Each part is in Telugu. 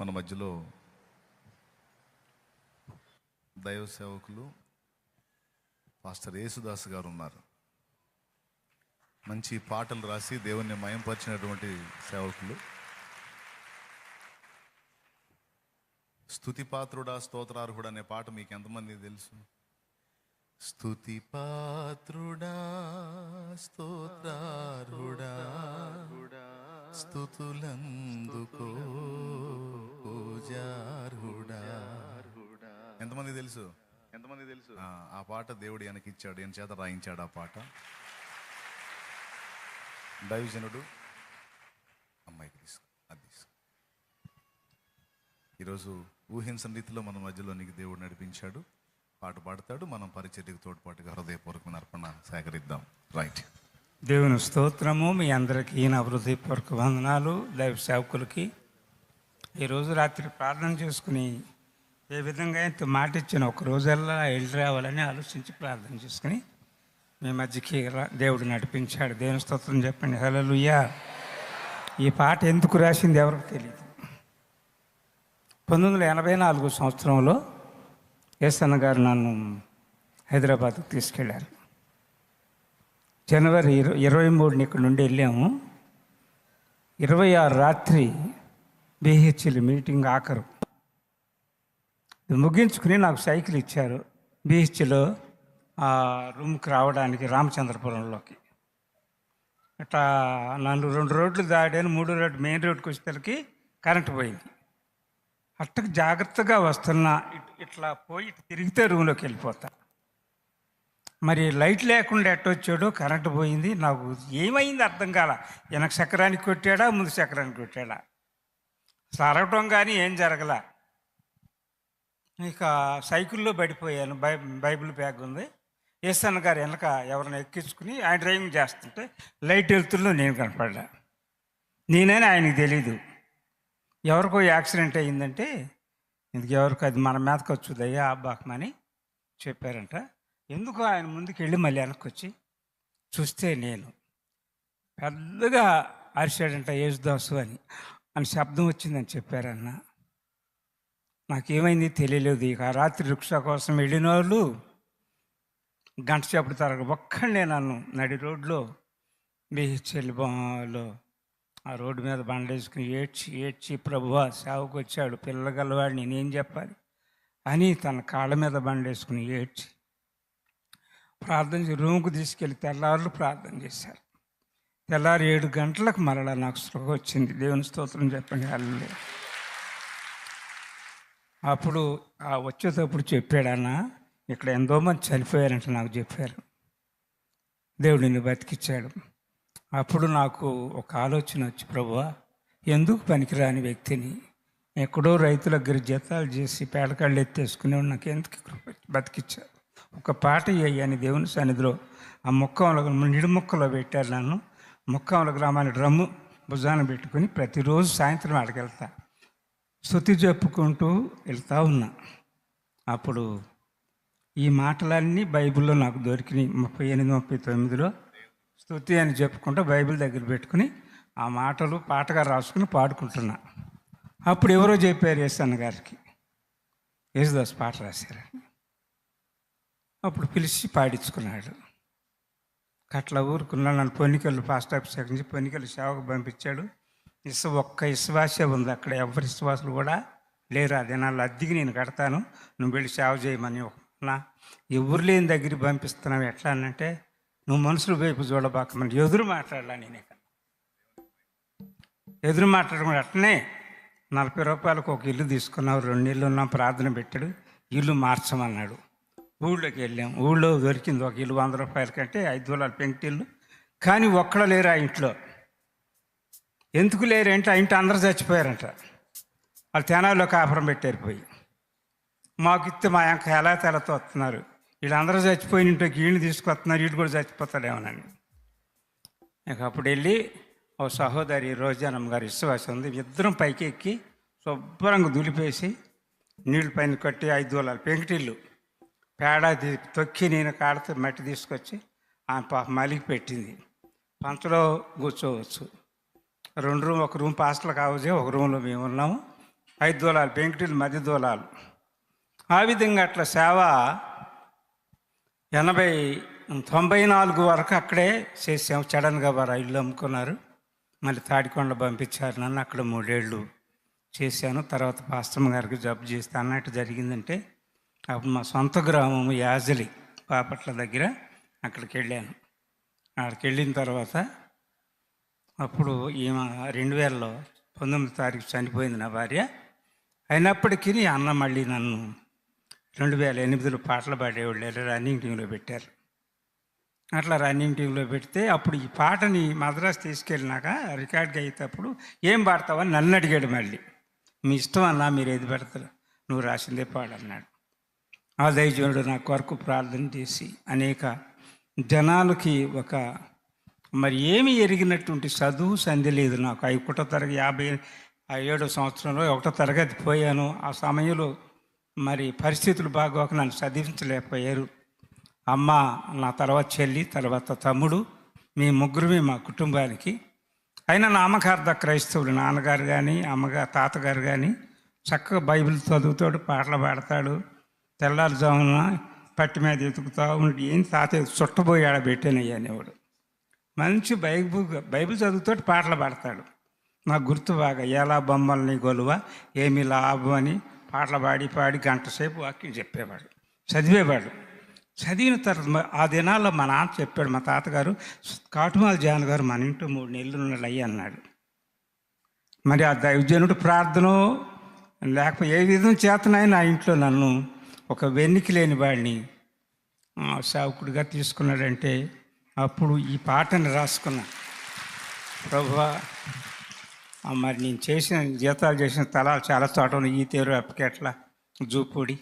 మన మధ్యలో దైవ సేవకులు పాస్టర్ యేసుదాస్ గారు ఉన్నారు. మంచి పాటలు రాసి దేవుణ్ణి మయంపరిచినటువంటి సేవకులు. స్థుతిపాత్రుడా స్తోత్రార్హుడు అనే పాట మీకు ఎంతమంది తెలుసు? స్తుతి పాత్రుడా స్తోత్రార్హుడా స్థుతులందుకో పూజార్హుడా. ఎంతమంది తెలుసు? ఎంతమంది తెలుసు? ఆ పాట దేవుడు వెనక్కి ఇచ్చాడు ఈయన చేత రాయించాడు ఆ పాట. దైవజనుడు అమ్మాయికి తీసుకో అది తీసుకో. ఈరోజు ఊహించని రీతిలో మన మధ్యలోనికి దేవుడు నడిపించాడు. పాట పాడతాడు. మనం పరిచర్యకు తోడ్పాటుగా హృదయపూర్వకమైన అర్పణ సేకరిద్దాం. రైట్ దేవుని స్తోత్రము మీ అందరికీ నా హృదయపూర్వక వందనాలు. దైవ సేవకులకి ఈరోజు రాత్రి ప్రార్థన చేసుకుని ఏ విధంగా అయితే మాట ఇచ్చిన ఒక రోజల్లా వెళ్ళి రావాలని ఆలోచించి ప్రార్థన చేసుకుని మీ మధ్యకి దేవుడు నడిపించాడు. దేవుని స్తోత్రం చెప్పండి. హలలుయ్యా ఈ పాట ఎందుకు రాసింది ఎవరికి తెలియదు పంతొమ్మిది వందల ఎనభై నాలుగు సంవత్సరంలో ఎస్ఎన్ గారు నన్ను హైదరాబాద్కు తీసుకెళ్ళారు జనవరి ఇరవై ఇరవై మూడుని ఇక్కడ నుండి వెళ్ళాము. ఇరవై ఆరు రాత్రి బీహెచ్ఎల్ మీటింగ్ ఆఖరు. ముగించుకుని నాకు సైకిల్ ఇచ్చారు బీహెచ్లో ఆ రూమ్కి రావడానికి రామచంద్రపురంలోకి. ఇట్లా నన్ను రెండు రోడ్లు దాడాను మూడో రోడ్డు మెయిన్ రోడ్కి వచ్చేసరికి కరెంటు పోయింది. అట్టకు జాగ్రత్తగా వస్తున్నా ఇట్లా పోయి ఇటు తిరిగితే రూమ్లోకి వెళ్ళిపోతా. మరి లైట్ లేకుండా ఎట్టొచ్చాడో కరెంటు పోయింది నాకు ఏమైంది అర్థం కాల. వెనక చక్రానికి కొట్టాడా ముందు చక్రానికి కొట్టాడా? సరగటం కానీ ఏం జరగల. ఇక సైకిల్లో పడిపోయాను. బై బైబిల్ బ్యాగ్ ఉంది. ఏసన్న గారు వెనక ఎవరిని ఎక్కించుకుని ఆయన డ్రైవింగ్ చేస్తుంటే లైట్ వెళ్తుల్లో నేను కనపడ్డా. నేనని ఆయనకి తెలీదు. ఎవరికో యాక్సిడెంట్ అయ్యిందంటే ఇందుకు ఎవరికి అది మన మీదకి వచ్చుదయ్యా అబ్బాకమని చెప్పారంట. ఎందుకు ఆయన ముందుకు వెళ్ళి మళ్ళీ వెనక్కి వచ్చి చూస్తే నేను పెద్దగా అరిశాడంట యేసుదాసు అని. అని శబ్దం వచ్చిందని చెప్పారన్న. నాకేమైంది తెలియలేదు. ఇక రాత్రి రిక్షా కోసం వెళ్ళిన వాళ్ళు గంట సేపటి తరగ ఒక్కడే నన్ను నడి రోడ్లో బొమ్మలో ఆ రోడ్డు మీద బండేసుకుని ఏడ్చి ఏడ్చి ప్రభువా సేవకు వచ్చాడు. పిల్లగలవాడు నేనేం చెప్పాలి? అని తన కాళ్ళ మీద బండేసుకుని ఏడ్చి ప్రార్థన చేసి రూమ్కి తీసుకెళ్ళి తెల్లారులు ప్రార్థన చేశారు. తెల్లారి ఏడు గంటలకు మరలా నాకు స్పృహ వచ్చింది. దేవుని స్తోత్రం చెప్పండి. అల్లే అప్పుడు ఆ వచ్చేటప్పుడు చెప్పాడన్నా ఇక్కడ ఎంతో మంది చనిపోయారంట నాకు చెప్పారు. దేవుడిని బతికిచ్చాడు. అప్పుడు నాకు ఒక ఆలోచన వచ్చి ప్రభు ఎందుకు పనికిరాని వ్యక్తిని? ఎక్కడో రైతుల దగ్గర జతాలు చేసి పేడకాళ్ళు ఎత్తేసుకుని నాకు ఎందుకు బతికిచ్చారు? ఒక పాట అయ్యాను దేవుని సన్నిధిలో ఆ మొక్క నిడు ముక్కలో పెట్టారు నన్ను. ముక్కాముల గ్రామానికి డ్రమ్ము భుజాన పెట్టుకుని ప్రతిరోజు సాయంత్రం ఆడకెళ్తా. శృతి స్థుతి చెప్పుకుంటూ వెళ్తా ఉన్నా. అప్పుడు ఈ మాటలన్నీ బైబిల్లో నాకు దొరికినాయి. ముప్పై ఎనిమిది ముప్పై తొమ్మిదిలో స్థుతి అని చెప్పుకుంటూ బైబిల్ దగ్గర పెట్టుకుని ఆ మాటలు పాటగా రాసుకుని పాడుకుంటున్నా. అప్పుడు ఎవరో చెప్పారు యేసన్న గారికి. యేసుదాస్ పాట రాశారు. అప్పుడు పిలిచి పాడించుకున్నాడు. అట్లా ఊరుకున్నాను. నన్ను పొన్నికలు ఫాస్ట్ ఆఫీస్ నుంచి పొన్నికలు సేవకు పంపించాడు. ఇసు ఒక్క విశ్వాసే ఉంది అక్కడ. ఎవరి విశ్వాసులు కూడా లేరు. ఆ నా అద్దెకి నేను కడతాను. నువ్వు వెళ్ళి సేవ చేయమని నా ఎవరు లేని దగ్గరికి పంపిస్తున్నావు. ఎట్లా అనంటే నువ్వు మనుషులు వైపు చూడబాకమని. ఎదురు మాట్లాడలా నేను. ఇక్కడ ఎదురు మాట్లాడడం అట్నే నలభై రూపాయలకు ఒక ఇల్లు తీసుకున్నావు. రెండు ఇల్లు ఉన్నాం. ప్రార్థన పెట్టాడు. ఇల్లు మార్చమన్నాడు. ఊళ్ళోకి వెళ్ళాం. ఊళ్ళో దొరికింది ఒక ఇల్లు వంద రూపాయల కంటే ఐదు వేల పెంకిటిల్లు కానీ ఒక్కడ లేరు ఆ ఇంట్లో. ఎందుకు లేరంటే ఆ ఇంటి అందరూ చచ్చిపోయారంట. వాళ్ళు తెనాల్లో కాపురం పెట్టారు పోయి. మాకు ఇస్తే మా యొక్క ఎలా తెలతో వస్తున్నారు? వీళ్ళందరూ చచ్చిపోయిన ఇంట్లో వీళ్ళు తీసుకొస్తున్నారు వీళ్ళు కూడా చచ్చిపోతాడేమోనని నాకు అప్పుడు వెళ్ళి ఓ సహోదరి రోజానమ్మ గారు విశ్వాసం ఉంది. ఇద్దరం పైకి ఎక్కి శుభ్రంగా దులిపేసి నీళ్ళు పైన కట్టి ఐదు వేల పెంకిటిల్లు పేడ తొక్కి నేను కాడితే మట్టి తీసుకొచ్చి ఆమె పాప మలికి పెట్టింది. పంచలో కూర్చోవచ్చు. రెండు రూమ్ ఒక రూమ్ పాస్టల్ కావచ్చు ఒక రూమ్లో మేము ఉన్నాము. ఐదు దూలాలు పెంకుటిల్లు మధ్య దూలాలు. ఆ విధంగా అట్లా సేవ ఎనభై తొంభై నాలుగు వరకు అక్కడే చేసాము. సడన్గా వారు ఇల్లు అమ్ముకున్నారు. మళ్ళీ తాడికొండ పంపించారు నన్ను. అక్కడ మూడేళ్ళు చేశాను. తర్వాత పాస్టమ్ గారికి జబ్బు చేస్తే అన్నట్టు జరిగిందంటే అప్పుడు మా సొంత గ్రామం యాజలి బాపట్ల దగ్గర అక్కడికి వెళ్ళాను. అక్కడికి వెళ్ళిన తర్వాత అప్పుడు ఈమె రెండు వేలలో పంతొమ్మిది తారీఖు చనిపోయింది నా భార్య. అయినప్పటికీ అన్న మళ్ళీ నన్ను రెండు వేల ఎనిమిదిలో పాటలు పాడేవాళ్ళు రన్నింగ్ టీంలో పెట్టారు. అట్లా రన్నింగ్ టీంలో పెడితే అప్పుడు ఈ పాటని మద్రాసు తీసుకెళ్ళినాక రికార్డ్గా అయ్యేటప్పుడు ఏం పాడతావని నన్ను అడిగాడు మళ్ళీ. మీ ఇష్టం అన్నా మీరు ఏది పెడతారు? నువ్వు రాసిందే పాడన్నాడు ఆ దైవజనుడు నా కొరకు ప్రార్థన చేసి అనేక జనాలకి ఒక మరి ఏమి ఎరిగినటువంటి చదువు సంధి లేదు నాకు. అవి ఒకటో తరగతి యాభై ఏడో సంవత్సరంలో ఒకటో తరగతి పోయాను. ఆ సమయంలో మరి పరిస్థితులు బాగోక నన్ను చదివించలేకపోయారు. అమ్మ నా తర్వాత చెల్లి తర్వాత తమ్ముడు మీ ముగ్గురుమే మా కుటుంబానికి. అయినా నామకార్థ క్రైస్తవులు నాన్నగారు కానీ అమ్మగారు తాతగారు కానీ చక్కగా బైబిల్ చదువుతాడు పాటలు పాడతాడు. తెల్లారుజామున పట్టి మీద ఎతుకుతా ఉండి ఏం తాత చుట్టబోయి ఆడ పెట్టానయ్యా అనేవాడు. మంచి బైబుల్ బైబిల్ చదువుతో పాటలు పాడతాడు. నాకు గుర్తు బాగా ఎలా బొమ్మల్ని గొలువ ఏమి లాభం అని పాటలు పాడి పాడి గంట సేపు వాక్యం చెప్పేవాడు. చదివేవాడు. చదివిన తర్వాత ఆ దినాల్లో మా నాన్న చెప్పాడు మా తాతగారు కాటుమాల జాన్ గారు మన ఇంట్లో మూడు నెలలు ఉన్నాడు అయ్యి అన్నాడు. మరి ఆ దైవజనుడు ప్రార్థన లేకపోతే ఏ విధం చేతనాయి నా ఇంట్లో నన్ను ఒక వెన్నికి లేని వాడిని సేవకుడిగా తీసుకున్నాడంటే అప్పుడు ఈ పాటని రాసుకున్నా. ప్రభువా మరి నేను చేసిన జీతాలు చేసిన తలాలు చాలా చోట ఈ తేరు అప్పకెట్ల జూపూడి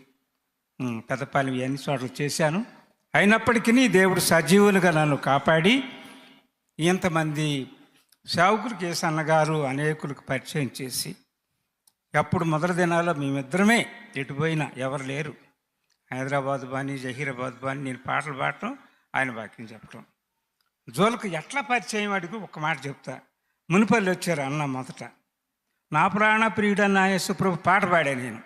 పెద్దపాలెం ఇవన్నీ చోట్ల చేశాను. అయినప్పటికీ దేవుడు సజీవులుగా నన్ను కాపాడి ఇంతమంది సేవకులకి కేసు అన్నగారు అనేకులకు పరిచయం చేసి అప్పుడు మొదటి దినాల్లో మేమిద్దరమే ఎటుపోయినా ఎవరు లేరు. హైదరాబాద్ బాని జహీరాబాద్ బాని నేను పాటలు పాడటం ఆయన వాక్యం చెప్పడం జోలకు ఎట్లా పరిచయం అడిగి ఒక మాట చెప్తా. మునిపల్లి వచ్చారు అన్న మొదట. నా ప్రాణ ప్రియుడన్న యేసుప్రభు పాట పాడా నేను.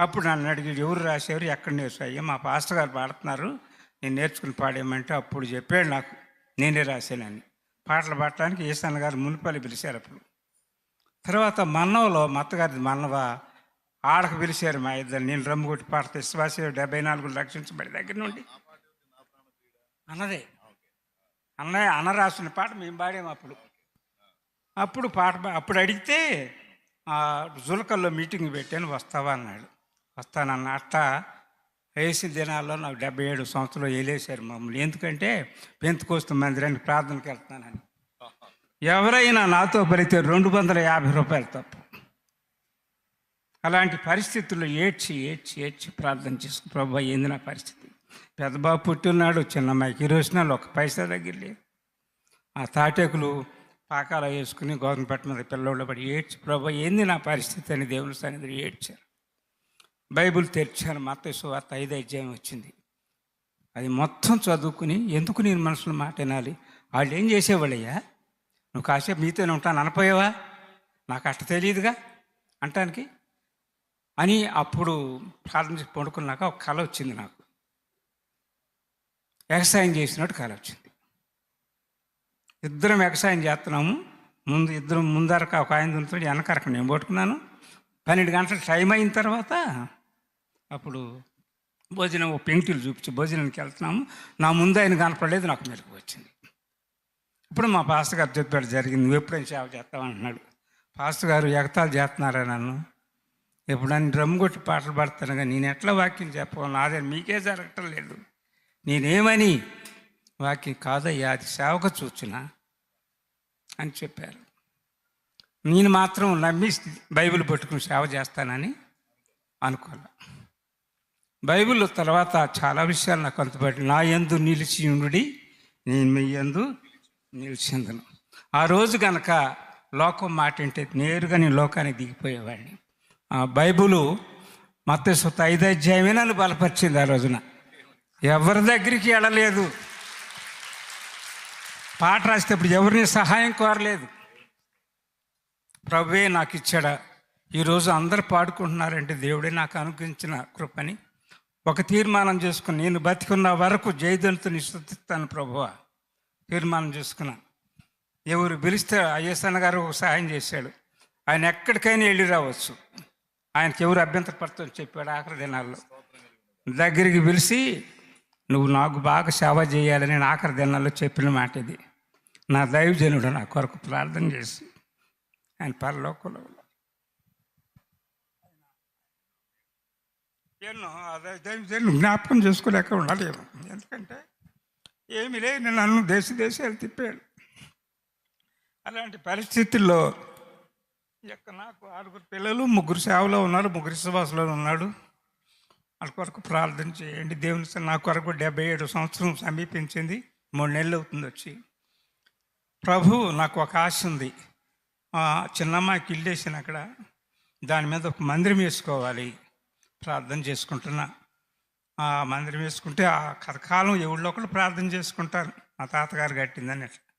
అప్పుడు నన్ను అడిగి ఎవరు రాసేవారు ఎక్కడ నేర్చాయ్యా మా పాస్టర్ గారు పాడుతున్నారు. నేను నేర్చుకుని పాడేయమంటే అప్పుడు చెప్పాడు నాకు నేనే రాశానని. పాటలు పాడటానికి ఈశాన్ గారు మునిపల్లి పిలిచారు అప్పుడు. తర్వాత మన్నవలో మత్తగారి అత్తగారిది మన్నవ ఆడకు పిలిచారు మా ఇద్దరు. నేను రమ్ము కొట్టి పాడితే. విశ్వాస డెబ్బై నాలుగు రక్షించబడి దగ్గర నుండి. అన్నదే. అన్నయ్య అన్న రాసిన పాట మేము పాడాము అప్పుడు. అప్పుడు పాట అప్పుడు అడిగితే జులకల్లో మీటింగ్ పెట్టాను వస్తావా అన్నాడు. వస్తానన్న అట్ట వేసిన దినాల్లో నాకు డెబ్బై ఏడు సంవత్సరాలు వేలేశారు మమ్మల్ని. ఎందుకంటే పెంతుకోస్తు మందిరానికి ప్రార్థనకి వెళ్తానని ఎవరైనా నాతో పలితే రెండు వందల యాభై రూపాయలు తప్పు. అలాంటి పరిస్థితుల్లో ఏడ్చి ఏడ్చి ఏడ్చి ప్రార్థన చేసుకుని ప్రభు ఏంది నా పరిస్థితి? పెద్దబాబు పుట్టినాడు చిన్నమ్మాయికి రోజున ఒక పైసా దగ్గర లేదు ఆ తాటేకులు పాకాల వేసుకుని గోధుమ మీద పిల్లోళ్ళు పడి ఏడ్చి ప్రభు ఏంది నా పరిస్థితి? అని దేవుని సన్నిధిని ఏడ్చారు. బైబిల్ తెరిచాను మత సువార్త ఐదు అధ్యాయం వచ్చింది. అది మొత్తం చదువుకుని ఎందుకు నేను మనుషుల మాట వినాలి? వాళ్ళు ఏం చేసేవాళ్ళయ్యా? నువ్వు కాసేపు మీతోనే ఉంటాను అనపోయావా నాకు అట్ట తెలియదుగా అంటానికి అని అప్పుడు ప్రార్థన పడుకున్నాక ఒక కళ వచ్చింది నాకు. వ్యవసాయం చేసినట్టు కళ వచ్చింది. ఇద్దరం వ్యవసాయం చేస్తున్నాము. ముందు ఇద్దరం ముందరక ఒక ఆయన దున్నుతాడు వెనకరక నేను పట్టుకున్నాను. పన్నెండు గంటల టైం అయిన తర్వాత అప్పుడు భోజనం ఓ పెంకుటిలు చూపించి భోజనానికి వెళ్తున్నాము. నా ముందు ఆయన కనపడలేదు నాకు మెలకు వచ్చింది. ఇప్పుడు మా పాస్టర్ గారు చెప్పాడు జరిగింది నువ్వు ఎప్పుడైనా సేవ చేస్తావు అంటున్నాడు. పాస్టర్ గారు ఎగతాలు చేస్తున్నారా నన్ను? ఎప్పుడైనా డ్రమ్ కొట్టి పాటలు పాడతాను కానీ నేను ఎట్లా వాక్యం చెప్పను నాదే మీకే జరగటం లేదు. నేనేమని? వాక్యం కాదయ్యా అది సేవకు చూచిన అని చెప్పారు. నేను మాత్రం నమ్మి బైబిల్ పట్టుకుని సేవ చేస్తానని అనుకోలే. బైబిల్ తర్వాత చాలా విషయాలు నాకు అంతబట్టి నా యందు నిలిచి ఉండుడి నేను మీ యందు నిలిచిందను. ఆ రోజు కనుక లోకం మాట అంటే నేరుగా నేను లోకానికి దిగిపోయేవాడిని. బైబులు మత సొత్త ఐదు అధ్యాయమే నన్ను బలపరిచింది ఆ రోజున. ఎవరి దగ్గరికి వెళ్ళలేదు పాట రాసేటప్పుడు ఎవరిని సహాయం కోరలేదు. ప్రభువే నాకు ఇచ్చాడా. ఈరోజు అందరు పాడుకుంటున్నారంటే దేవుడే నాకు అనుగ్రహించిన కృపని. ఒక తీర్మానం చేసుకుని నేను బతికున్న వరకు జయదళితుని స్థుతిస్తాను ప్రభువ. తీర్మానం చేసుకున్నా. ఎవరు పిలిస్తే అయ్యసన్న గారు ఒక సహాయం చేశాడు. ఆయన ఎక్కడికైనా వెళ్ళి రావచ్చు. ఆయనకి ఎవరు అభ్యంతరపడతాం చెప్పాడు ఆఖరి దినాల్లో. దగ్గరికి పిలిచి నువ్వు నాకు బాగా సేవ చేయాలని నేను ఆఖరి దినాల్లో చెప్పిన మాట ఇది. నా దైవజనుడు నా కొరకు ప్రార్థన చేసి ఆయన పరలోకంలో ఎన్నో అదే దైవజనుడు జ్ఞాపకం చేసుకోలేక ఉండాలి ఎందుకంటే ఏమి లేదు నన్ను దేశ దేశాలు తిప్పాడు. అలాంటి పరిస్థితుల్లో యొక్క నాకు ఆరుగురు పిల్లలు ముగ్గురు సేవలో ఉన్నారు ముగ్గురు విశ్వాసంలో ఉన్నాడు. వాళ్ళ కొరకు ప్రార్థన చేయండి. దేవుని నాకు నా కొరకు డెబ్బై ఏడు సంవత్సరం సమీపించింది. మూడు నెలలు అవుతుంది వచ్చి. ప్రభు నాకు ఒక ఆశ ఉంది. చిన్నమ్మాయికి ఇల్లు వేసిన అక్కడ. దాని మీద ఒక మందిరం వేసుకోవాలి. ప్రార్థన చేసుకుంటున్నా. ఆ మందిరం వేసుకుంటే ఆ కథకాలం ఎవరిలో ఒకళ్ళు ప్రార్థన చేసుకుంటారు. మా తాతగారు కట్టిందని అట్లా.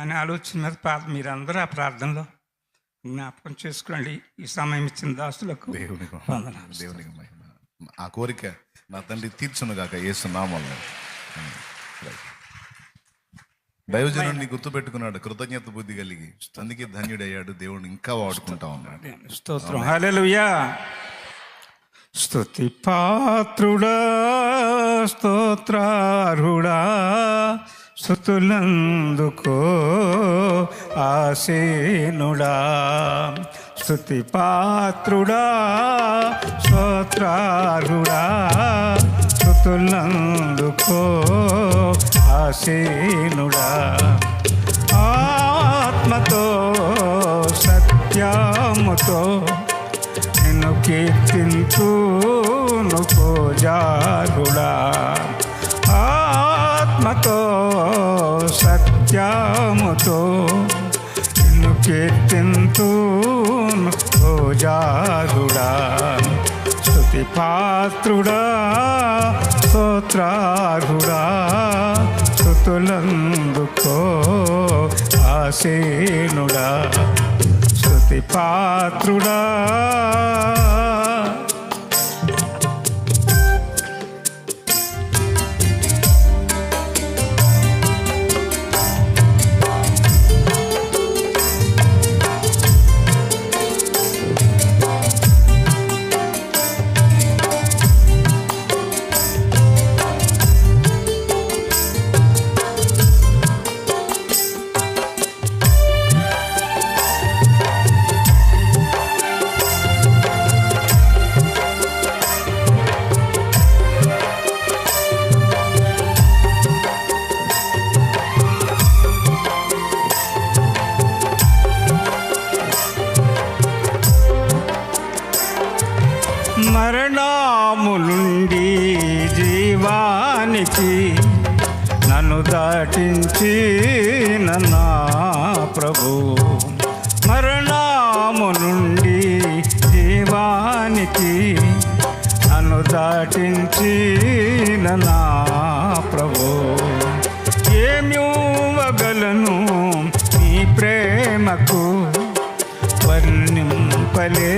అనే ఆలోచన మీద ప్రార్థన మీరందరూ ఆ ప్రార్థనలో జ్ఞాపకం చేసుకోండి ఈ సమయం ఇచ్చిన దాసులకు దేవునికి వందనాలు. దేవునికి మహిమ. ఆ కోరిక నా తండ్రి తీర్చును గాక ఏసునామల్లో దైవజనుడిని గుర్తుపెట్టుకున్నాడు కృతజ్ఞత బుద్ధి కలిగి. అందుకే ధన్యుడయ్యాడు దేవుడు ఇంకా వాడుకుంటా ఉన్నాడు. స్తోత్రం. హల్లెలూయా. స్తుతి పాత్రుడా స్తోత్రారుడా స్తుతులందుకో ఆసీనుడా. స్థుతి పాత్రుడా స్తోత్రారుడా స్తుతులందుకో ఆసీనుడా. ఆత్మతో సత్యముతో నిన్ను కీర్తించు నుకో పూజారుడా ఆత్మతో సత్యముతో నిన్ను కీర్తింతూను ఓ జాగుడా స్థుతి పాత్రుడా స్తోత్రాగుడా స్థుతులందుకో ఆసీనుడా స్థుతి పాత్రుడా మరణాము జీవానికి నన్ను దాటించి నా ప్రభు. మరణాము నుండి జీవానికి నన్ను దాటించి నా ప్రభు. ఏమ్యూవగలను నీ ప్రేమకు వర్ణింపలే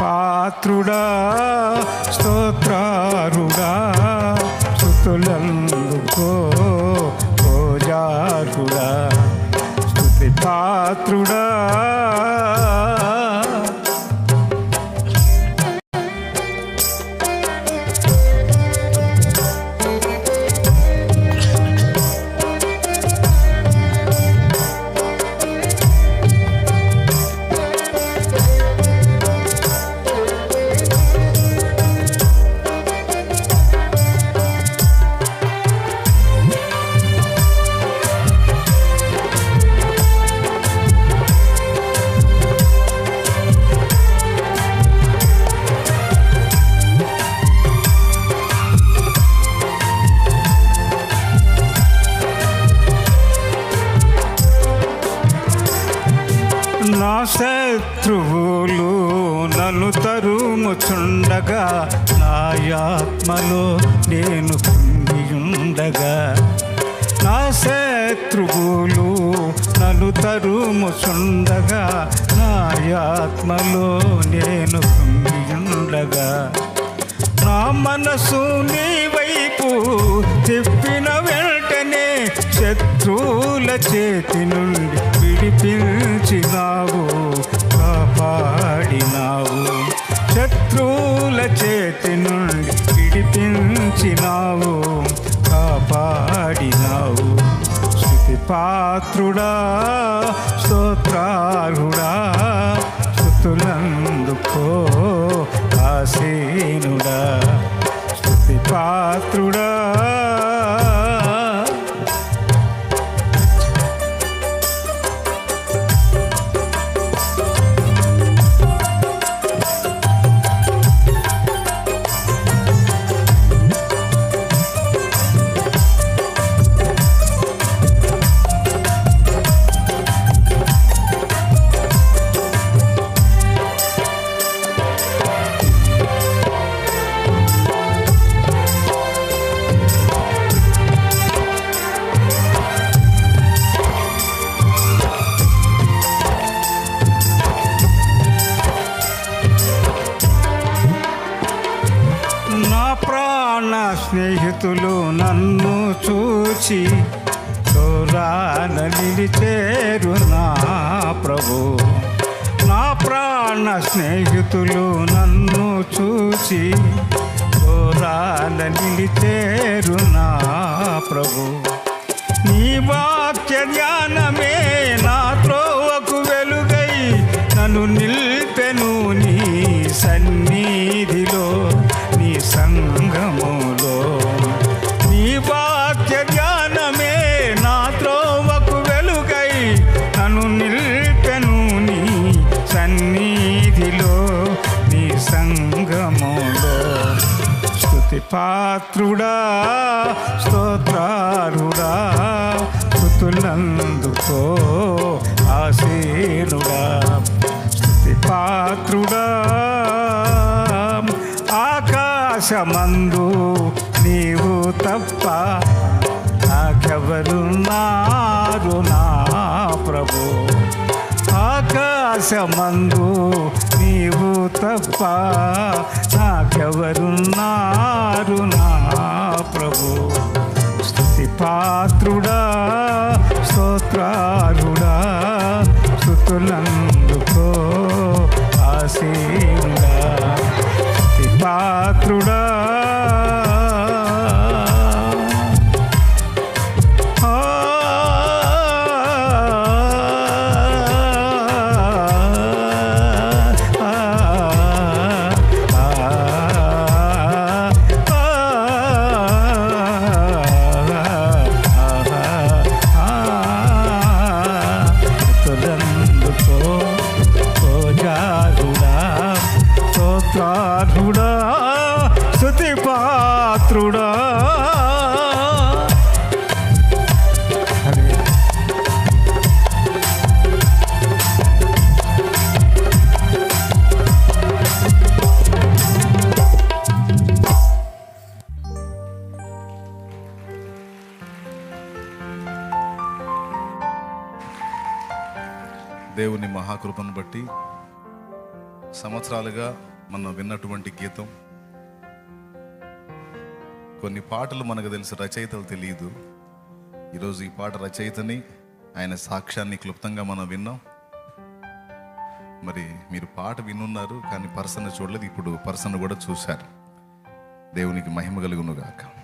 పాత్రుడా స్తోత్రా శత్రువులు నన్ను తరుముచుండగా నా ఆత్మలో నేను ఉండగా నా మనసు నీ వైపు తిప్పిన వెంటనే శత్రువుల చేతి నుండి విడిపించినావు కాపాడినావు. శత్రువుల చేతి నుండి విడిపించినావు కాపాడినావు. స్థుతి పాత్రుడా స్తోత్రాలుడా స్థుతులందుకో ఆశీ స్నేహితులు నన్ను చూచి దూరాన నిలిచేరు నా ప్రభు. నా ప్రాణ స్నేహితులు నన్ను చూచి దూరాన నిలిచేరు నా ప్రభు. పాత్రుడా స్తోత్రారుడా స్థుతులందుకో ఆసీనుడా స్థుతి పాత్రుడా ఆకాశమందు నీవు తప్ప నాకెవరున్నారు నా ప్రభు. ఆకాశమందు నీవు తప్ప నాకెవరున్నారు నా ప్రభు? స్థుతి పాత్రుడా స్తోత్రారుడా స్థుతులందుకో ఆశీనుడా. స్థుతి పాత్రుడా దేవుని మహాకృపను బట్టి సంవత్సరాలుగా మనం విన్నటువంటి గీతం. కొన్ని పాటలు మనకు తెలిసి రచయితలు తెలియదు. ఈరోజు ఈ పాట రచయితని ఆయన సాక్ష్యాన్ని క్లుప్తంగా మనం విన్నాం. మరి మీరు పాట వినున్నారు కానీ పర్సన్ చూడలేదు ఇప్పుడు పర్సన్ కూడా చూశారు. దేవునికి మహిమ కలుగునుగాక.